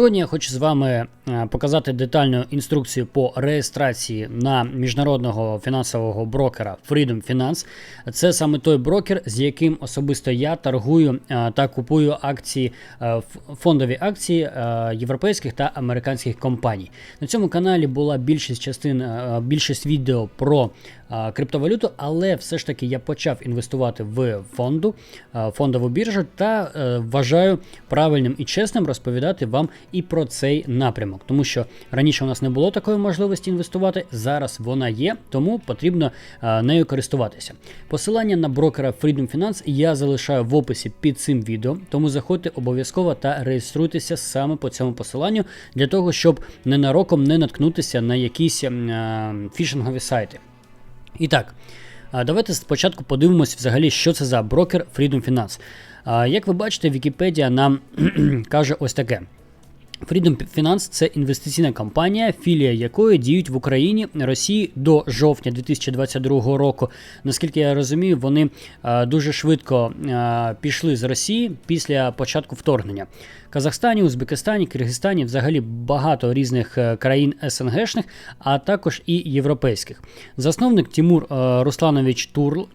Сьогодні я хочу з вами е, показати детальну інструкцію по реєстрації на міжнародного фінансового брокера Freedom Finance. Це саме той брокер, з яким особисто я торгую е, та купую акції, е, фондові акції європейських та американських компаній. На цьому каналі була більшість частин, більшість відео про криптовалюту, але все ж таки я почав інвестувати в фонду, фондову біржу та е, вважаю правильним і чесним розповідати вам і про цей напрямок, тому що раніше у нас не було такої можливості інвестувати. Зараз вона є, тому потрібно нею користуватися. Посилання на брокера Freedom Finance я залишаю в описі під цим відео, тому заходьте обов'язково та реєструйтеся саме по цьому посиланню для того, щоб ненароком не наткнутися на якісь фішингові сайти. І так, давайте спочатку подивимось взагалі, що це за брокер Freedom Finance. Як ви бачите, Вікіпедія нам каже ось таке. Freedom Finance це інвестиційна компанія, філія якої діють в Україні, Росії до жовтня 2022 року. Наскільки я розумію, вони е, дуже швидко е, пішли з Росії після початку вторгнення. Казахстані, Узбекистані, Киргизстані, взагалі багато різних е, країн СНГшних, а також і європейських. Засновник Тимур Русланович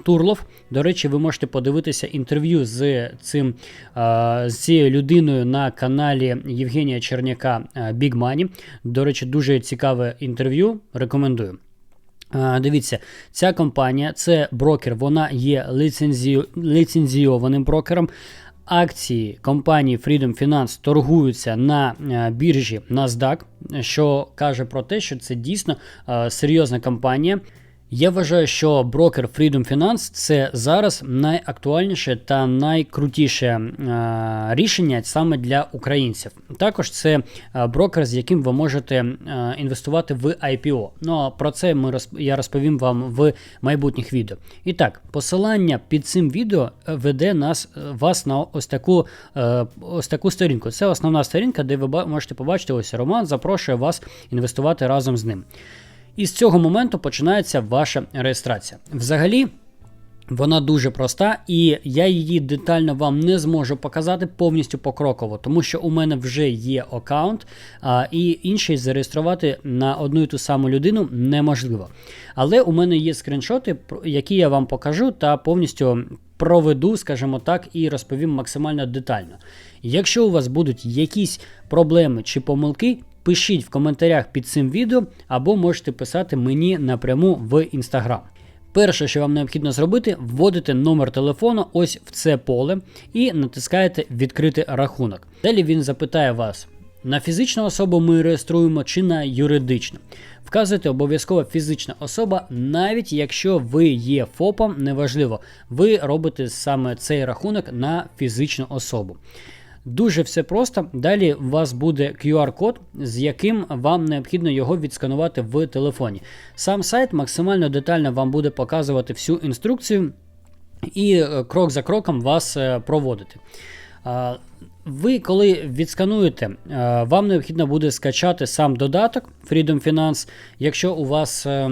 Турлов. До речі, ви можете подивитися інтерв'ю з цим з цією людиною на каналі Євгенія Черняка е, Big Money. До речі, дуже цікаве інтерв'ю. Рекомендую. Е, Дивіться, ця компанія це брокер, вона є ліцензію, ліцензійованим брокером. Акції компанії Freedom Finance торгуються на е, біржі NASDAQ, що каже про те, що це дійсно серйозна компанія. Я вважаю, що брокер Freedom Finance це зараз найактуальніше та найкрутіше е, рішення саме для українців. Також це е, брокер, з яким ви можете е, інвестувати в IPO. Ну а про це ми я розповім вам в майбутніх відео. І так, посилання під цим відео веде нас вас на ось таку ось таку сторінку. Це основна сторінка, де ви можете побачити ось Роман запрошує вас інвестувати разом з ним. І з цього моменту починається ваша реєстрація. Взагалі. Вона дуже проста, і я її детально вам не зможу показати повністю покроково, тому що у мене вже є аккаунт, а, і інший зареєструвати на одну і ту саму людину неможливо. Але у мене є скріншоти, які я вам покажу та повністю проведу, скажімо так, і розповім максимально детально. Якщо у вас будуть якісь проблеми чи помилки, пишіть в коментарях під цим відео або можете писати мені напряму в інстаграм. Перше, що вам необхідно зробити, вводите номер телефону ось в це поле і натискаєте Відкрити рахунок. Далі він запитає вас. На фізичну особу ми реєструємо чи на юридичну. Вказуєте обов'язково фізична особа, навіть якщо ви є ФОПом, неважливо, ви робите саме цей рахунок на фізичну особу. Дуже все просто. Далі у вас буде QR-код, з яким вам необхідно його відсканувати в телефоні. Сам сайт максимально детально вам буде показувати всю інструкцію і е, крок за кроком вас е, проводити. Ви, коли відскануєте, е, вам необхідно буде скачати сам додаток Freedom Finance. Якщо у вас е,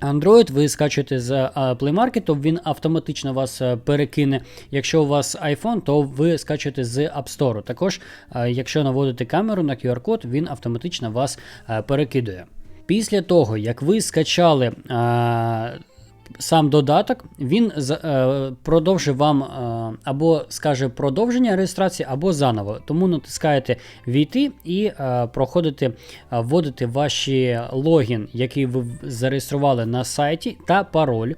Android, ви скачуєте з е, Play Market, він автоматично вас е, перекине. Якщо у вас iPhone, то ви скачуєте з App Store. Також, е, якщо наводите камеру на QR-код, він автоматично вас перекидує. Після того, як ви скачали сам додаток, він е, продовжить вам е, або скаже продовження реєстрації, або заново. Тому натискаєте Війти і е, проходите, вводите ваші логін, який ви зареєстрували на сайті, та пароль.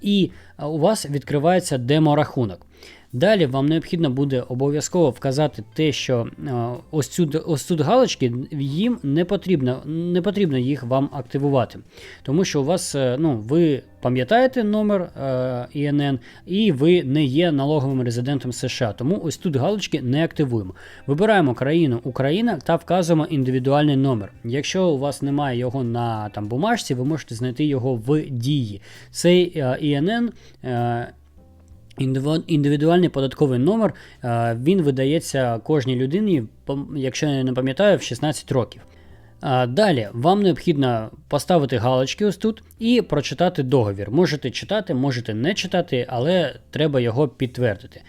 І у вас відкривається демо-рахунок. Далі вам необхідно буде обов'язково вказати те, що е, ось, цю, ось тут галочки їм не потрібно, не потрібно їх вам активувати. Тому що у вас, е, ну, ви пам'ятаєте номер е, ІНН, і ви не є налоговим резидентом США. Тому ось тут галочки не активуємо. Вибираємо країну Україна та вказуємо індивідуальний номер. Якщо у вас немає його на там, бумажці, ви можете знайти його в дії. Цей ІНН. Е, Індивідуальний податковий номер е, він видається кожній людині, якщо я не пам'ятаю, в 16 років. Далі вам необхідно поставити галочки ось тут і прочитати договір. Можете читати, можете не читати, але треба його підтвердити.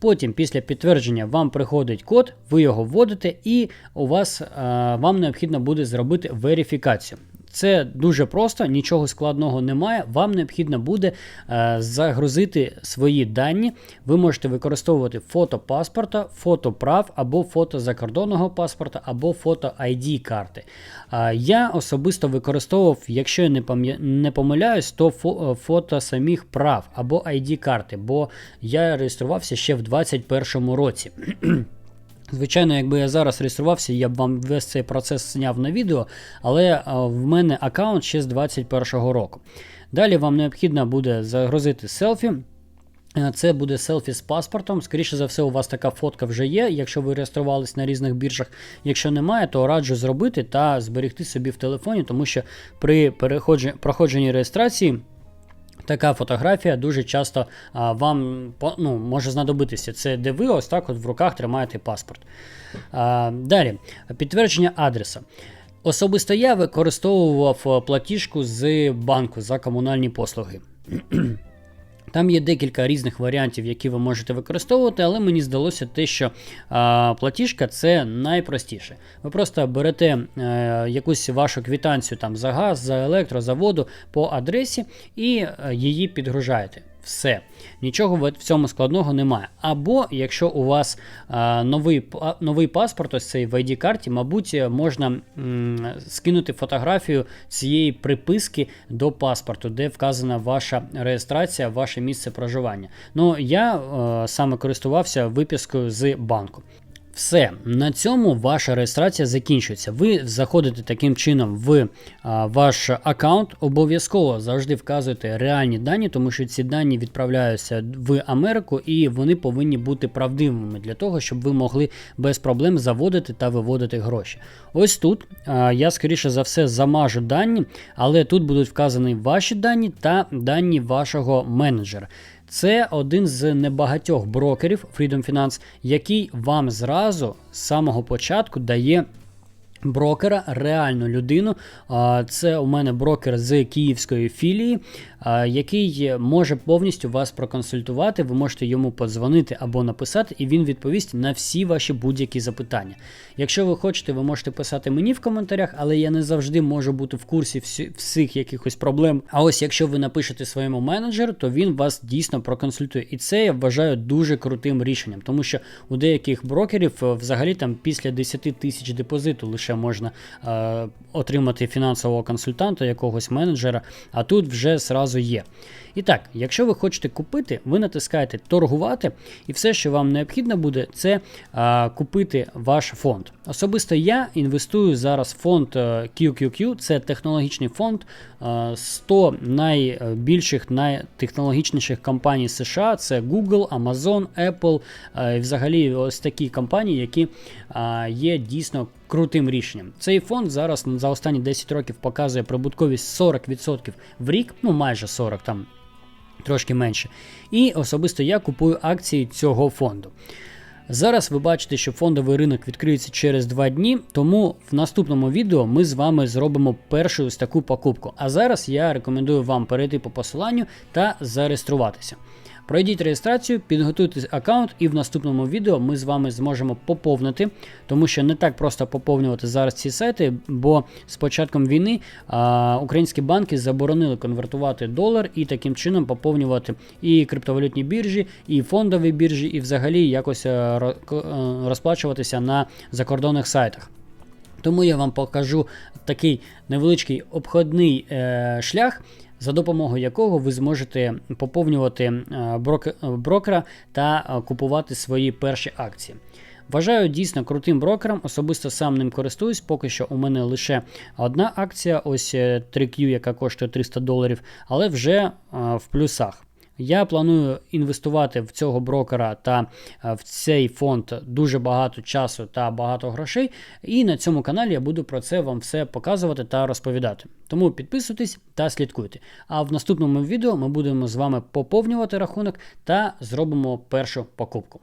Потім, після підтвердження, вам приходить код, ви його вводите, і у вас е, вам необхідно буде зробити верифікацію. Це дуже просто, нічого складного немає. Вам необхідно буде е, загрузити свої дані. Ви можете використовувати фото паспорта, фото прав або фото закордонного паспорта, або фото ID карти. Е, я особисто використовував, якщо я не, не помиляюсь, то фо- е, фото самих прав або ID карти, бо я реєструвався ще в 2021 році. Звичайно, якби я зараз реєструвався, я б вам весь цей процес зняв на відео, але е, в мене аккаунт ще з 2021 року. Далі вам необхідно буде загрузити селфі. Е, Це буде селфі з паспортом. Скоріше за все, у вас така фотка вже є, якщо ви реєструвались на різних біржах. Якщо немає, то раджу зробити та зберегти собі в телефоні, тому що при проходженні реєстрації. Така фотографія дуже часто а, вам ну, може знадобитися. Це де ви ось так от в руках тримаєте паспорт. А, далі, підтвердження адреса. Особисто я використовував платіжку з банку за комунальні послуги. Там є декілька різних варіантів, які ви можете використовувати, але мені здалося те, що а, платіжка це найпростіше. Ви просто берете е, якусь вашу квітанцію там за газ, за електро, за воду по адресі і е, її підгружаєте. Все, нічого в цьому складного немає. Або якщо у вас а, новий, па- новий паспорт, ось цей в ID-карті, мабуть, можна м, скинути фотографію цієї приписки до паспорту, де вказана ваша реєстрація, ваше місце проживання. Ну, я е, саме користувався випіскою з банку. Все, на цьому ваша реєстрація закінчується. Ви заходите таким чином в а, ваш аккаунт. Обов'язково завжди вказуєте реальні дані, тому що ці дані відправляються в Америку і вони повинні бути правдивими для того, щоб ви могли без проблем заводити та виводити гроші. Ось тут а, я скоріше за все замажу дані, але тут будуть вказані ваші дані та дані вашого менеджера. Це один з небагатьох брокерів Freedom Finance, який вам зразу з самого початку дає. Брокера, реальну людину. Це у мене брокер з київської філії, який може повністю вас проконсультувати. Ви можете йому подзвонити або написати, і він відповість на всі ваші будь-які запитання. Якщо ви хочете, ви можете писати мені в коментарях, але я не завжди можу бути в курсі всіх якихось проблем. А ось якщо ви напишете своєму менеджеру, то він вас дійсно проконсультує. І це я вважаю дуже крутим рішенням, тому що у деяких брокерів е, взагалі там після 10 тисяч депозиту лише можна е, отримати фінансового консультанта, якогось менеджера, а тут вже зразу є. І так, якщо ви хочете купити, ви натискаєте торгувати, і все, що вам необхідно буде, це е, купити ваш фонд. Особисто я інвестую зараз в фонд е, QQQ, це технологічний фонд е, 100 найбільших, найтехнологічніших компаній США. Це Google, Amazon, Apple, е, і взагалі ось такі компанії, які е, є дійсно крутим рішенням. Цей фонд зараз за останні 10 років показує прибутковість 40% в рік, ну майже 40 там. Трошки менше. І особисто я купую акції цього фонду. Зараз ви бачите, що фондовий ринок відкриється через 2 дні, тому в наступному відео ми з вами зробимо першу ось таку покупку. А зараз я рекомендую вам перейти по посиланню та зареєструватися. Пройдіть реєстрацію, підготуйте аккаунт, і в наступному відео ми з вами зможемо поповнити, тому що не так просто поповнювати зараз ці сайти, бо з початком війни а, українські банки заборонили конвертувати долар і таким чином поповнювати і криптовалютні біржі, і фондові біржі, і взагалі якось е, е, розплачуватися на закордонних сайтах. Тому я вам покажу такий невеличкий обходний е, шлях, за допомогою якого ви зможете поповнювати е, брок- е, брокера та е, купувати свої перші акції. Вважаю дійсно крутим брокером, особисто сам ним користуюсь. Поки що у мене лише одна акція, ось е, 3Q, яка коштує 300 доларів, але вже е, в плюсах. Я планую інвестувати в цього брокера та е, в цей фонд дуже багато часу та багато грошей. І на цьому каналі я буду про це вам все показувати та розповідати. Тому підписуйтесь та слідкуйте. А в наступному відео ми будемо з вами поповнювати рахунок та зробимо першу покупку.